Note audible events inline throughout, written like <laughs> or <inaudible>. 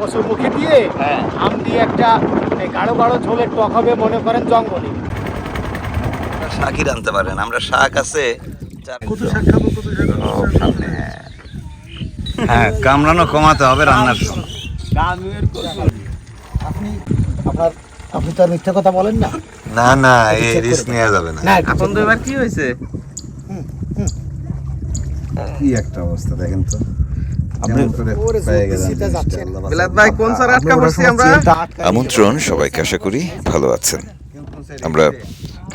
কচুর মুখে দিয়ে হ্যাঁ। আম দিয়ে একটা এই গাঢ় গাঢ় ঝোলের টক হবে মনে করেন জঙ্গলে। শাকই রানতে পারেন আমরা শাক আছে কত শাক খাব কত শাক সামনে, হ্যাঁ। হ্যাঁ কামড়ানো কমাতে হবে রান্নার সময়। আপনি আপনার আপনি তো আর মিথ্যা কথা বলেন না। না না এই রিস্ক নেওয়া যাবে না। না এখন তো এবার কি হয়েছে? কি একটা অবস্থা দেখেন তো। আমন্ত্রণ সবাইকে আশা করি ভালো আছেন। আমরা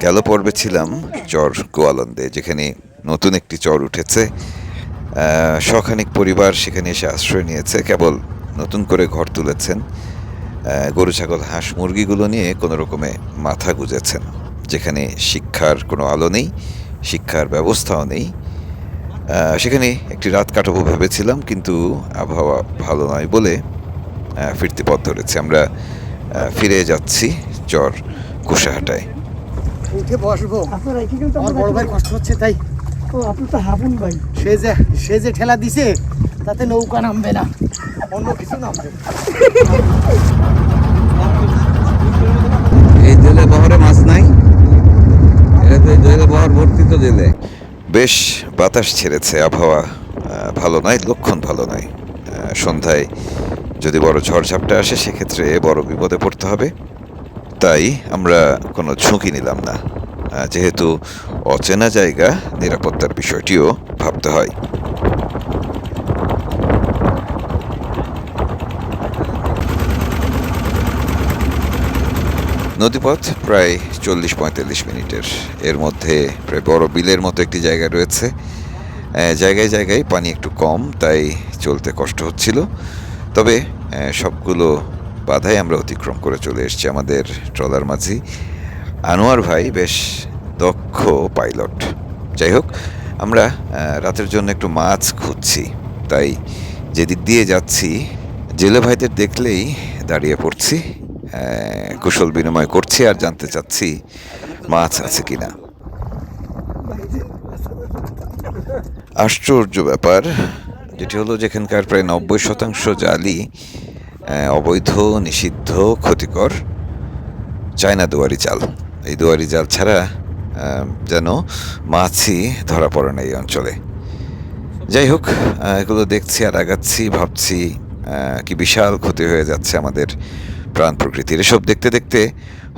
গেল পর্বে ছিলাম চর গোয়ালন্দে যেখানে নতুন একটি চর উঠেছে। আহ, শখানিক পরিবার সেখানে এসে আশ্রয় নিয়েছে কেবল নতুন করে ঘর তুলেছেন। গরু ছাগল হাঁস মুরগিগুলো নিয়ে কোনো রকমে মাথা গুজেছেন যেখানে শিক্ষার কোনো আলো নেই শিক্ষার ব্যবস্থাও নেই। সেখানে একটি রাত কাটাবো ভেবেছিলাম কিন্তু আবহাওয়া ভালো নয় বলে ফিরতে পথ ধরেছি। আমরা ফিরে যাচ্ছি চর কুশাহাটায় উঠে বসবো। আপনারা কি কিন্তু আমার বড় ভাই কষ্ট হচ্ছে তাই। ও আপনি তো হাবুন ভাই। সে যে সে যে ঠেলা দিছে তাতে নৌকা নামবে না। অন্য কিছু নামবে। এই জেলে বহরে মাছ নাই। এটা তো জেলে বহর ভর্তি তো জেলে। বেশ বাতাস ছেড়েছে আবহাওয়া। ভালো নয়, লক্ষণ ভালো নয়। সন্ধ্যায় যদি বড় ঝড়ঝাপটা আসে, সেক্ষেত্রে বড় বিপদে পড়তে হবে। তাই আমরা কোনো ঝুঁকি নিলাম না। যেহেতু অচেনা জায়গা, নিরাপত্তার বিষয়টিও ভাবতে হয়। নদীপথ প্রায় চল্লিশ পঁয়তাল্লিশ মিনিটের। এর মধ্যে প্রায় বড় বিলের মতো একটি জায়গা রয়েছে। জায়গায় জায়গায় পানি একটু কম, তাই চলতে কষ্ট হচ্ছিল। তবে সবগুলো বাধাই আমরা অতিক্রম করে চলে এসেছি আমাদের ট্রলার মাঝি। আনোয়ার ভাই বেশ দক্ষ পাইলট। যাই হোক, আমরা রাতের জন্য একটু মাছ খুঁজছি। তাই যেদিক দিয়ে যাচ্ছি, জেলে ভাইদের দেখলেই দাঁড়িয়ে পড়ছি। কুশল বিনিময় করছি আর জানতে চাচ্ছি মাছ আছে কিনা। আশ্চর্য ব্যাপার যেটি হলো যেখানকার প্রায় নব্বই শতাংশ আহ, অবৈধ নিষিদ্ধ ক্ষতিকর চায়না দুয়ারি জাল এই দুয়ারি জাল ছাড়া যেন মাছই ধরা পড়ে না এই অঞ্চলে। যাই হোক এগুলো দেখছি আর আগাচ্ছি ভাবছি কি বিশাল ক্ষতি হয়ে যাচ্ছে আমাদের প্রাণ প্রকৃতির। এসব দেখতে দেখতে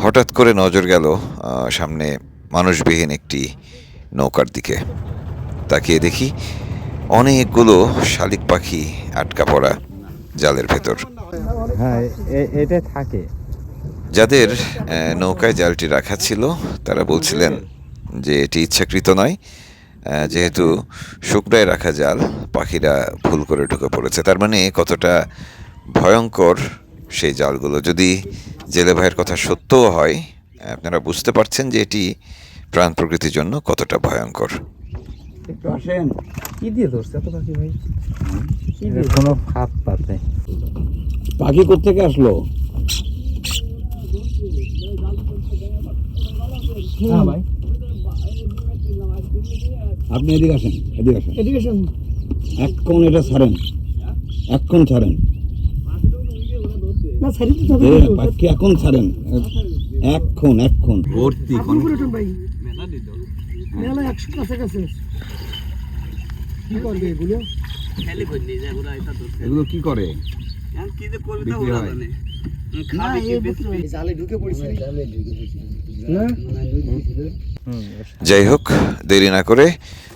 হঠাৎ করে নজর গেল সামনে মানুষবিহীন একটি নৌকার দিকে। তাকিয়ে দেখি অনেকগুলো শালিক পাখি আটকা পড়া জালের ভেতর। হ্যাঁ এটা থাকে। যাদের নৌকায় জালটি রাখা ছিল তারা বলছিলেন যে এটি ইচ্ছাকৃত নয় যেহেতু শুকনায় রাখা জাল পাখিরা ভুল করে ঢুকে পড়েছে। তার মানে কতটা ভয়ঙ্কর সেই জালগুলো। যদি জেলে ভাইয়ের কথা সত্যও হয় আপনারা বুঝতে পারছেন যে এটি প্রাণ প্রকৃতির জন্য কতটা ভয়ঙ্কর। একটু আসেন। কি দিয়ে ধরছে এত পাখি ভাই? কি দিয়ে কোনো হাত পাতে। পাখি কোথেকে আসলো? হ্যাঁ ভাই। আপনি এদিকে আসেন এদিকে আসেন। এডুকেশন এক্ষণ এটা ছাড়েন। এক্ষণ ছাড়েন। না তো তবে এখন ছাড়েন এক্ষণ এক্ষণ ভর্তি করে উঠুন ভাই। মেলা একশো কাছাকাছি কি করবে এগুলো? এগুলো কি করে? বিক্রি না এই বুঝতে জালে ঢুকে পড়েছি। যাই হোক দেরি না করে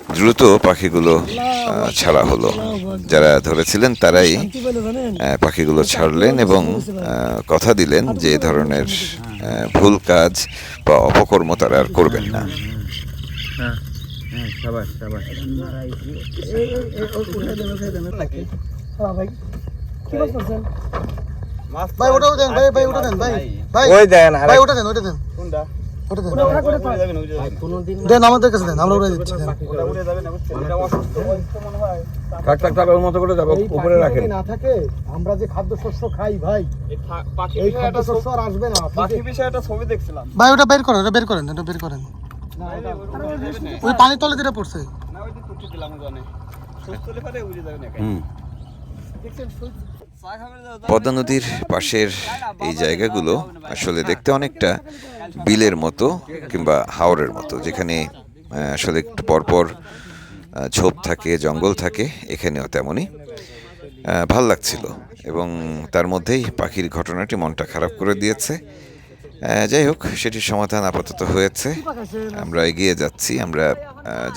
দ্রুত পাখিগুলো ছাড়া হলো। যারা ধরেছিলেন তারাই পাখিগুলো ছাড়লেন এবং কথা দিলেন যে এ ধরনের ভুল কাজ বা অপকর্ম তারা আর করবেন না। হ্যাঁ হ্যাঁ সাবাস সাবাস হ্যাঁ ভাই ওটা দেন ভাই ভাই ওটা দেন ভাই। ভাই ওই দেন ভাই ওটা দেন ওটা দেন। ওটা দেন। দেন আমাদের কাছে দেন আমরা উড়ে দিচ্ছি দেন। টাক টাক টাক ওর মতো করে যাব উপরে রাখেন। না থাকে আমরা যে খাদ্য শস্য খাই ভাই এই খাদ্য শস্য আর আসবে না। পাখি বিষয়ে ছবি দেখছিলাম। ভাই ওটা বের করেন ওটা বের করেন ওটা বের করেন। ওই পানির তলে যেটা পড়ছে। না ওই যে দিলাম জানে সুস্থ হলে উড়ে যাবে না দেখছেন পদ্মা নদীর পাশের এই জায়গাগুলো আসলে দেখতে অনেকটা বিলের মতো কিংবা হাওরের মতো, যেখানে আসলে একটু পরপর ঝোপ থাকে, জঙ্গল থাকে, এখানেও তেমনই ভালো লাগছিল। এবং তার মধ্যেই পাখির ঘটনাটি মনটা খারাপ করে দিয়েছে। যাই হোক, সেটির সমাধান আপাতত হয়েছে। আমরা এগিয়ে যাচ্ছি, আমরা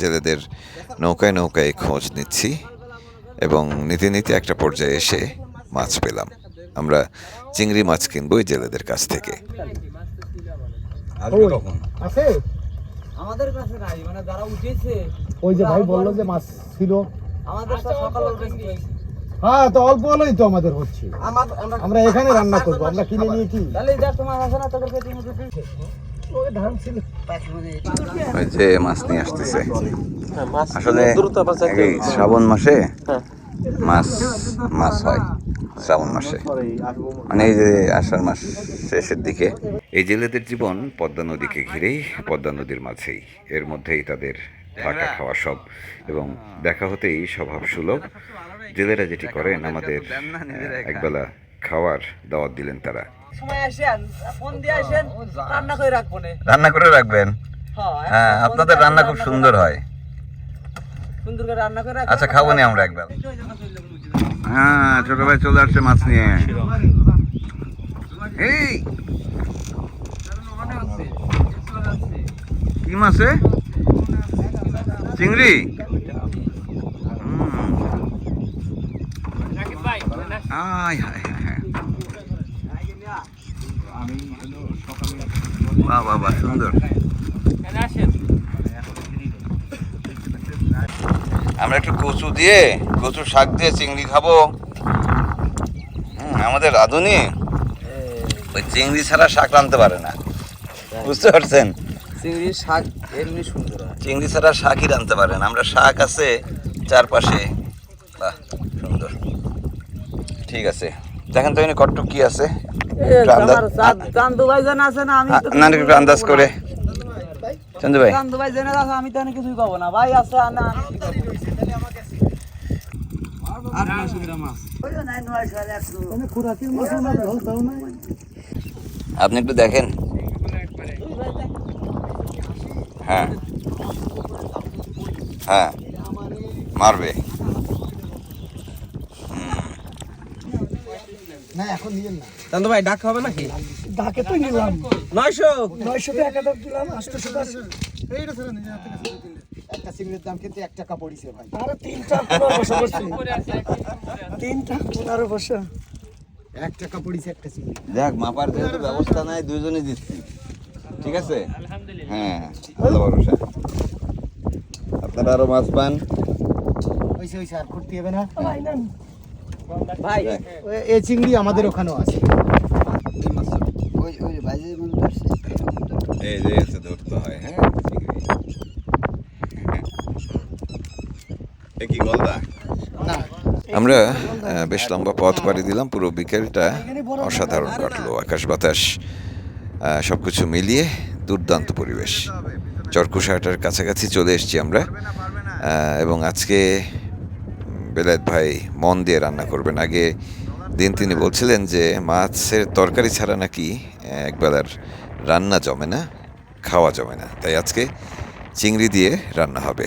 জেলেদের নৌকায় নৌকায় খোঁজ নিচ্ছি এবং নিতে নিতে একটা পর্যায়ে এসে মাছ পেলাম। আমরা চিংড়ি মাছ কিনবো এই জেলেদের কাছ থেকে। আমাদের কাছে নাই মানে যারা উঠেছে ওই যে ভাই বলল যে মাছ ছিল। আমাদের সকাল হ্যাঁ তো অল্প হলেই তো আমাদের হচ্ছে। আমরা এখানে রান্না করব আমরা কিনে নিয়ে কি? যা ওই ওই মাছ নিয়ে আসতেছে। আসলে শ্রাবণ মাসে মাছ মাছ হয় শ্রাবণ মাসে। মানে এই যে আষাঢ় মাস শেষের দিকে। এই জেলেদের জীবন পদ্মা নদীকে ঘিরেই পদ্মা নদীর মাঝেই। এর মধ্যেই তাদের থাকা খাওয়া সব এবং দেখা হতেই স্বভাব সুলভ জেলেরা যেটি করেন আমাদের একবেলা খাওয়ার দাওয়াত দিলেন তারা। সময় আসেন ফোন দিয়ে আসেন রান্না করে রাখব না। রান্না করে রাখবেন? হ্যাঁ হ্যাঁ আপনাদের রান্না খুব সুন্দর হয়। সুন্দর করে রান্না করে আচ্ছা খাব নি আমরা একবার। হ্যাঁ ছোট ভাই চলে আসছে মাছ নিয়ে। এই! কি মাছে চিংড়ি। আয় হায় হায় হায়। বাহ বাহ বাহ সুন্দর। আমরা একটু কচু দিয়ে কচু শাক দিয়ে চিংড়ি খাব। হুম, আমাদের রাঁধুনি ওই চিংড়ি ছাড়া শাক রাঁধতে পারে না। বুঝতে পারছেন? চিংড়ির শাক এমনি সুন্দর চিংড়ি ছাড়া শাকই রাঁধতে পারেন আমরা শাক আছে চারপাশে। বাহ সুন্দর। ঠিক আছে। দেখেন তো এখানে কটটুক কি আছে? আন্দাজ করে চন্দু ভাই। চন্দু ভাই জেনে আমি তো কিছুই পাবো না। ভাই আছে আর না আমি কি করব? আর নয়শো গ্রাম মাছ খুরাকির মাছ না ঝোল তাও নাই। আপনি একটু দেখেন। হ্যাঁ। হ্যাঁ মারবে। না এখন নিয়েন না। চান্দু ভাই ডাক হবে নাকি? ঢাকে তো নিলাম। নয়শো। নয়শো এক হাজার দিলাম আটশো এইটা ছেড়ে একটা সিগারেট দাম কিন্তু এক টাকা পড়িছে ভাই। আরে তিনটা পনেরো তিনটা পনেরো বছর এক টাকা পড়িছে একটা দেখ মাপার যেহেতু ব্যবস্থা নাই দুজনে দিচ্ছি। ঠিক আছে? হ্যাঁ আল্লাহ ভরসা। আপনারা আরও মাছ পান। করতে হবে না। ভাই এই চিংড়ি আমাদের ওখানেও আছে। এই যে ধরতে হয় হ্যাঁ? কি গলদা? আমরা বেশ লম্বা পথ পাড়ি দিলাম পুরো বিকেলটা অসাধারণ কাটলো আকাশ বাতাস সব কিছু মিলিয়ে দুর্দান্ত পরিবেশ। চরকুশাটার কাছাকাছি চলে এসেছি আমরা এবং আজকে বেলায়েত ভাই মন দিয়ে রান্না করবেন। আগে দিন তিনি বলছিলেন যে মাছের তরকারি ছাড়া নাকি একবেলার রান্না জমে না খাওয়া জমে না। তাই আজকে চিংড়ি দিয়ে রান্না হবে।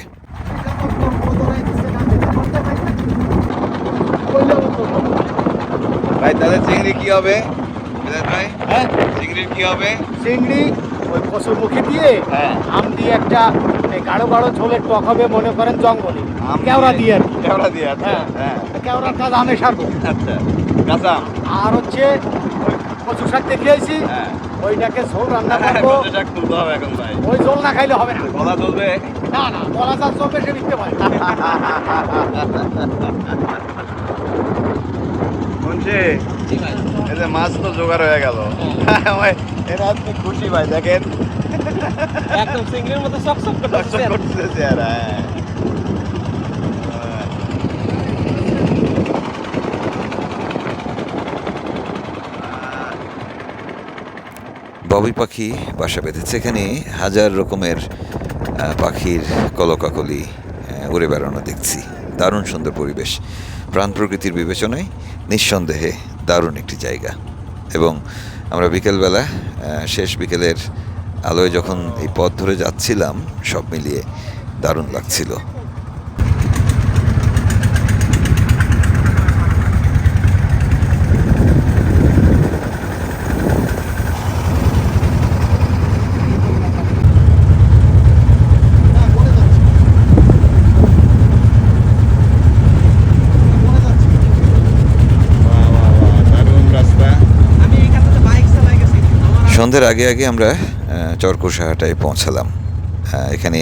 ভাই তাহলে চিংড়ি কি হবে? ভাই চিংড়ির কি হবে? চিংড়ি ওই কচুর মুখে দিয়ে হ্যাঁ। আম দিয়ে একটা এই গাঢ় গাঢ় ঝোলের টক হবে মনে করেন জঙ্গলে। কেওড়া দিয়ে আর কেওড়া দিয়ে আচ্ছা হ্যাঁ। কেওড়ার কাজ আমে সারবো। আচ্ছা। কাঁচা আর হচ্ছে কচু শাক দেখিয়েছি হ্যাঁ। ওইটাকে ঝোল রান্না হ্যাঁ, করব। শাক তুলতে হবে এখন ভাই। ওই ঝোল না খাইলে হবে না। গলা চলবে না না বলা যা চলবে সে নিতে পারে শুনছি এই যে মাছ তো জোগাড় হয়ে গেল। এরা আপনি খুশি ভাই দেখেন। একদম মতো সব সব করতেছে আর হ্যাঁ। ববি পাখি বাসা বেঁধেছে এখানে। হাজার রকমের পাখির কলকাকলি উড়ে বেড়ানো দেখছি। দারুণ সুন্দর পরিবেশ। প্রাণ প্রকৃতির বিবেচনায় নিঃসন্দেহে দারুণ একটি জায়গা। এবং আমরা বিকেলবেলা শেষ বিকেলের আলোয় যখন এই পথ ধরে যাচ্ছিলাম সব মিলিয়ে দারুণ লাগছিল। সন্ধ্যের আগে আগে আমরা চরকুশাহাটায় পৌঁছালাম। এখানে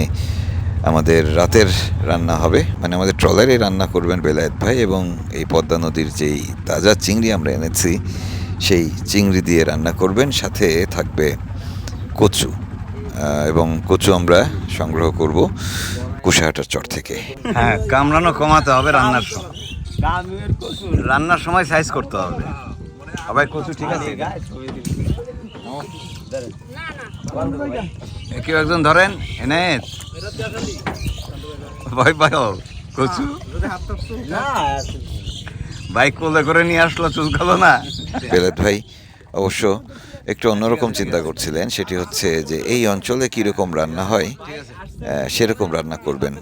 আমাদের রাতের রান্না হবে। মানে আমাদের ট্রলারে রান্না করবেন বেলায়েত ভাই এবং এই পদ্মা নদীর যেই তাজা চিংড়ি আমরা এনেছি সেই চিংড়ি দিয়ে রান্না করবেন। সাথে থাকবে কচু এবং কচু আমরা সংগ্রহ করব কুশাহাটার চর থেকে। হ্যাঁ কামড়ানো কমাতে হবে রান্নার সময়। রান্নার সময় সাইজ করতে হবে। সবাই কচু ঠিক আছে? এ কেউ একজন ধরেন? এনে ভয় পায় কচু? বাইক কোলে করে নিয়ে আসলো চুল খালো না? বেলায়েত ভাই, অবশ্য একটু অন্যরকম চিন্তা করছিলেন, সেটি হচ্ছে যে এই অঞ্চলে কীরকম রান্না হয় সেরকম রান্না করবেন।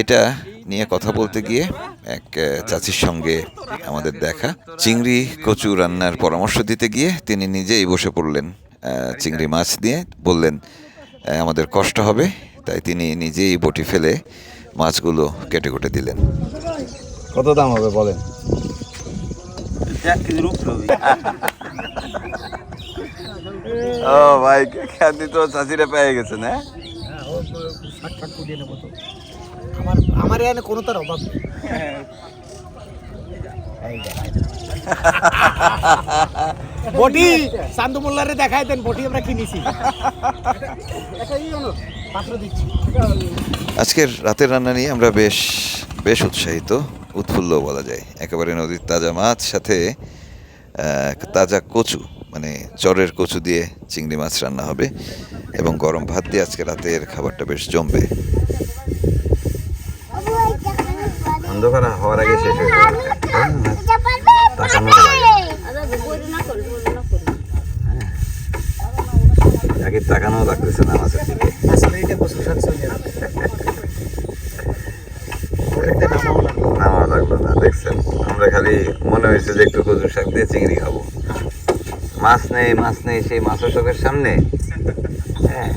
এটা নিয়ে কথা বলতে গিয়ে এক চাচির সঙ্গে আমাদের দেখা। চিংড়ি কচু রান্নার পরামর্শ দিতে গিয়ে তিনি নিজেই বসে পড়লেন চিংড়ি মাছ দিয়ে। বললেন আমাদের কষ্ট হবে। তাই তিনি নিজেই বটি ফেলে মাছগুলো কেটে কেটে দিলেন। কত দাম হবে বলেন? ও ভাই খ্যাতি তো চাষিরা পেয়ে গেছে না আমার আমার এখানে কোনো তার অভাব নেই। বটি চান্দু মোল্লারে দেখাই দেন বটি আমরা কিনেছি। আজকের রাতের রান্না নিয়ে আমরা বেশ বেশ উৎসাহিত উৎফুল্ল বলা যায়। একেবারে নদীর তাজা মাছ সাথে তাজা কচু মানে চরের কচু দিয়ে চিংড়ি মাছ রান্না হবে এবং গরম ভাত দিয়ে আজকে রাতের খাবারটা বেশ জমবে। অন্ধকার হওয়ার আগে শেষ হয়ে তাকানো আগে তাকানো লাগতেছে না মাছের দিকে আসলে এটা বছর সাত চলে যাবে নামা লাগল না দেখছেন? আমরা খালি মনে হয়েছে যে একটু কচু শাক দিয়ে চিংড়ি খাব। মাছ নেই মাছ নেই সেই মাছের শখের সামনে। হ্যাঁ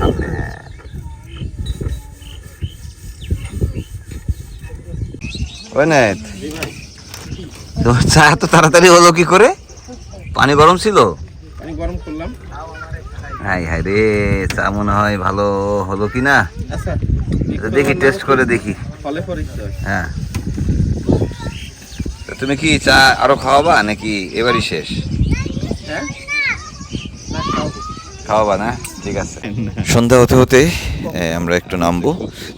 সামনে হ্যাঁ। তোমার চা এত তাড়াতাড়ি হলো কি করে? পানি গরম ছিল? আমি গরম করলাম। হাই হাই রে চা মনে হয় ভালো হলো কি না আচ্ছা। দেখি টেস্ট করে দেখি। হ্যাঁ। তুমি কি চা আরও খাওয়াবা নাকি এবারই শেষ? হ্যাঁ? খাওয়াবা। না? ঠিক আছে। <laughs> সন্ধ্যা হতে হতে আমরা একটু নামবো।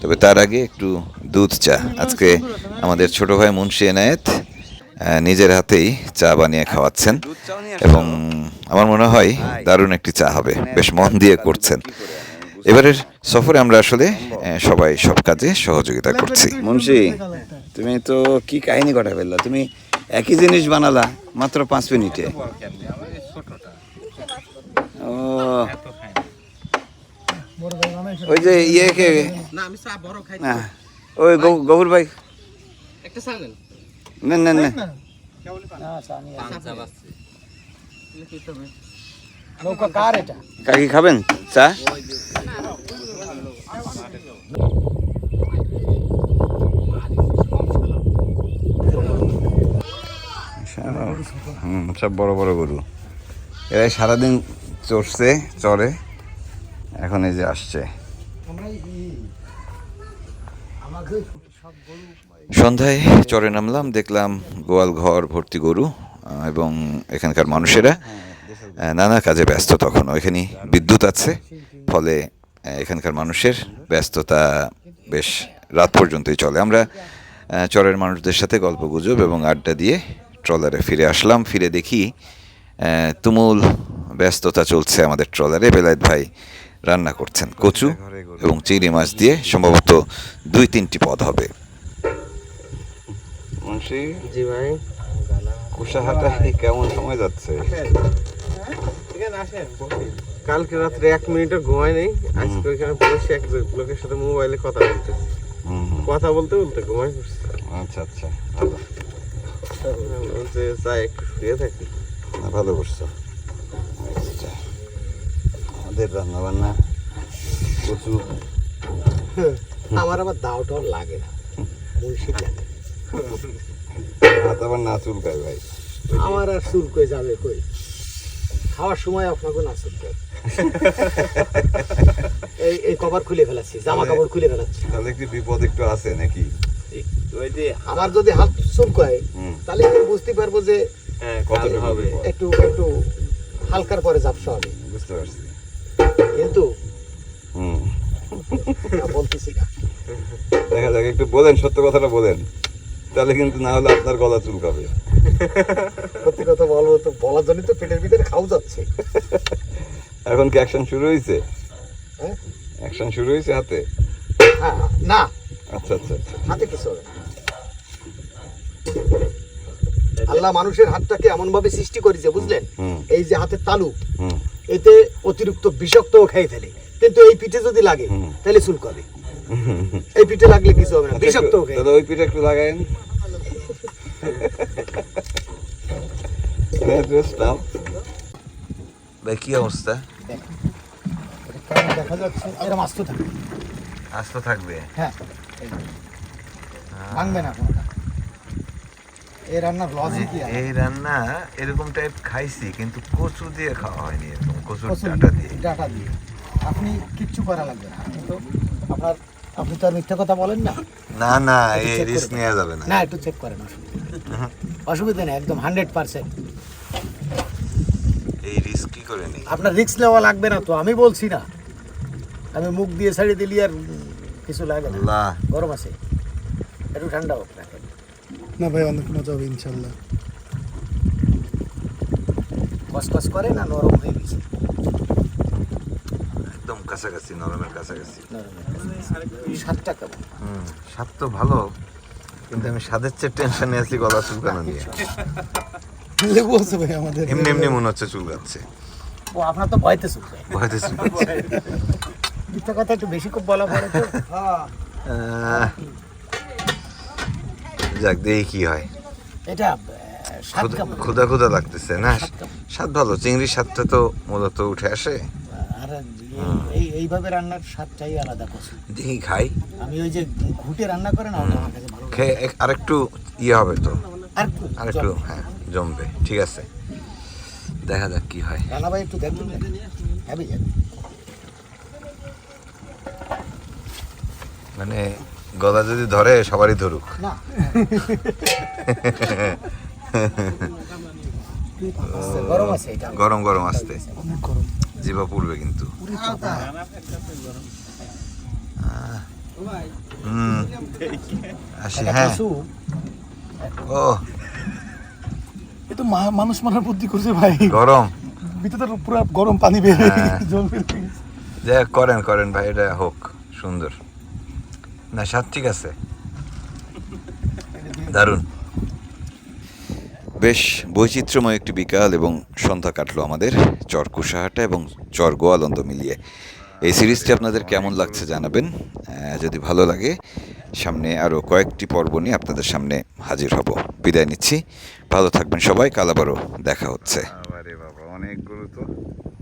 তবে তার আগে একটু দুধ চা। আজকে আমাদের ছোট ভাই মুন্সি এনায়েত নিজের হাতেই চা বানিয়ে খাওয়াচ্ছেন। এবং আমার মনে হয় দারুণ একটি চা হবে। বেশ মন দিয়ে করছেন। এবারের সফরে আমরা আসলে সবাই সব কাজে সহযোগিতা করছি। মুন্সি তুমি তো কি কাহিনী ঘটা ফেললা তুমি একই জিনিস বানালা মাত্র পাঁচ মিনিটে। ও। ওই যে ইয়ে কে না আমি চা বড় খাই না ওই গৌ- গৌর ভাই। নেন নেন নেন। নৌকা কার এটা? কাকি খাবেন? চা? হুম সব বড় বড় গরু। এরাই সারাদিন চড়ছে চড়ে। এখন এই যে আসছে। সন্ধ্যায় চরে নামলাম দেখলাম গোয়াল ঘর ভর্তি গরু এবং এখানকার মানুষেরা। আহ, নানা কাজে ব্যস্ত তখন। এখানে বিদ্যুৎ আছে, ফলে এখানকার মানুষের ব্যস্ততা বেশ রাত পর্যন্তই চলে। আমরা চরের মানুষদের সাথে গল্প গুজব এবং আড্ডা দিয়ে ট্রলারে ফিরে আসলাম। ফিরে দেখি তুমুল ব্যস্ততা চলছে আমাদের ট্রলারে। বেলায়েত ভাই রান্না করছেন কচু এবং চিংড়ি মাছ দিয়ে, সম্ভবত দুই তিনটি পদ হবে। কেমন সময় যাচ্ছে? কালকে রাত্রে এক মিনিটও ঘুমাই নেই। আজকে ওইখানে বসে এক লোকের সাথে মোবাইলে কথা বলতে। কথা বলতে বলতে ঘুমাই পড়ছি আচ্ছা আচ্ছা বলছে একটু শুয়ে থাকি। ভালো। করছ। আচ্ছা আমাদের রান্না বান্না প্রচুর <laughs> আমার আবার দাওটাও লাগে না। মুন্সির লাগে হাত আবার না চুলকায় ভাই। আমার আর চুল কই যাবে কই? খাওয়ার সময় আপনাকে এই এই কভার খুলে ফেলাচ্ছি জামা কাপড় খুলে ফেলাচ্ছি। তাহলে বিপদ একটু আছে নাকি? ওই যে আমার যদি হাত চুলকায় তাহলে আমি বুঝতে পারব যে হ্যাঁ? একটু একটু হালকার পরে ঝাপসা হবে। বুঝতে পারছি। কিন্তু বলতেছি না। দেখা যাক একটু বলেন সত্য কথাটা বলেন। তাহলে কিন্তু না হলে আপনার গলা চুলকাবে। সত্যি কথা বলব তো বলার জন্য তো পেটের ভিতরে খাও যাচ্ছে। এখন কি অ্যাকশন শুরু হয়েছে হ্যাঁ? অ্যাকশন শুরু হয়েছে হাতে? হ্যাঁ না আচ্ছা আচ্ছা আচ্ছা। হাতে কিছু হবে আল্লাহ মানুষের হাতটাকে এমন ভাবে সৃষ্টি করেছে বুঝলেন? এই যে হাতের তালু এতে অতিরিক্ত বিষাক্তও খেয়ে ফেলে। কিন্তু এই পিঠে যদি লাগে। তাহলে চুল করে এই পিঠে লাগলে কিছু হবে না আচ্ছা, খেয়ে ওই পিঠে একটু লাগায়েন। ভাই কি অবস্থা? দেখা যাচ্ছে এরকম আস্ত থাকে আস্ত থাকবে? হ্যাঁ। ভাঙবে না কোনোটা। এই রান্নার লজিক এই রান্না এরকম টাইপ খাইছি কিন্তু কচু দিয়ে খাওয়া হয়নি এরকম কচুর কচুর ডাটা দিয়ে। ডাটা দিয়ে। আপনি কিচ্ছু করা লাগবে না। আপনি তো আপনার আপনি তো আর মিথ্যা কথা বলেন না। না না এই রিস্ক নেওয়া যাবে না। না একটু চেক করেন নেই। অসুবিধা নেই একদম হান্ড্রেড পার্সেন্ট। এই রিস্ক কি করে নি আপনার রিস্ক নেওয়া লাগবে না তো আমি বলছি না। আমি মুখ দিয়ে ছাড়িয়ে দিলি আর কিছু লাগে না। গরম আছে। একটু ঠান্ডা হোক না ভাই অনেক মজা হবে ইনশাল্লাহ কসকস করে না নরম হয়ে গেছে? একদম কাছাকাছি নরমের কাছাকাছি। নরম গেছে। স্বাদটা কেমন? হুম স্বাদ তো ভালো। কিন্তু আমি স্বাদের চেয়ে টেনশনে আছি গলা চুলকানো নিয়ে। লেবু আছে ভাই আমাদের। এমনি এমনি মনে হচ্ছে চুলকাচ্ছে। ও আপনার তো ভয়তে শুকবে ভয়তে চুলকাচ্ছে। মিথ্যা কথা একটু বেশি খুব বলা পড়ে তো। যাক দেখি কি হয়। এটা ক্ষুধা ক্ষুধা লাগতেছে না? স্বাদ ভালো চিংড়ির স্বাদটা তো মূলত উঠে আসে। আর এই- এই এইভাবে রান্নার স্বাদটাই আলাদা করছি দেখি খাই। আমি ওই যে ঘুটে রান্না করে না আমার কাছে ভালো খেয়ে আরেকটু ইয়ে হবে তো। আর একটু আরেকটু হ্যাঁ জমবে। ঠিক আছে। দেখা যাক কি হয়। রান্না ভাই একটু দেখবেন না হ্যাঁ ভাই মানে গদা যদি ধরে সবারই ধরুক। না। <laughs> গরম গরম আসতে। জিবা পড়বে কিন্তু। আসি হ্যাঁ। ও। এ তো মা- মানুষ মারার বুদ্ধি করছে ভাই। গরম। ভিতরে পুরো গরম পানি বের হয়ে জল বের করেন করেন ভাই এটা হোক সুন্দর। না স্বাদ ঠিক আছে। দারুণ। বেশ বৈচিত্র্যময় একটি বিকাল এবং সন্ধ্যা কাটলো আমাদের। চর কুশাহাটা এবং চর গোয়ালন্দ মিলিয়ে। এই সিরিজটি আপনাদের কেমন লাগছে জানাবেন। যদি ভালো লাগে, সামনে আরও কয়েকটি পর্ব নিয়ে আপনাদের সামনে হাজির হব। বিদায় নিচ্ছি। ভালো থাকবেন সবাই। কাল আবারও দেখা হচ্ছে। অনেক গুরুত্ব।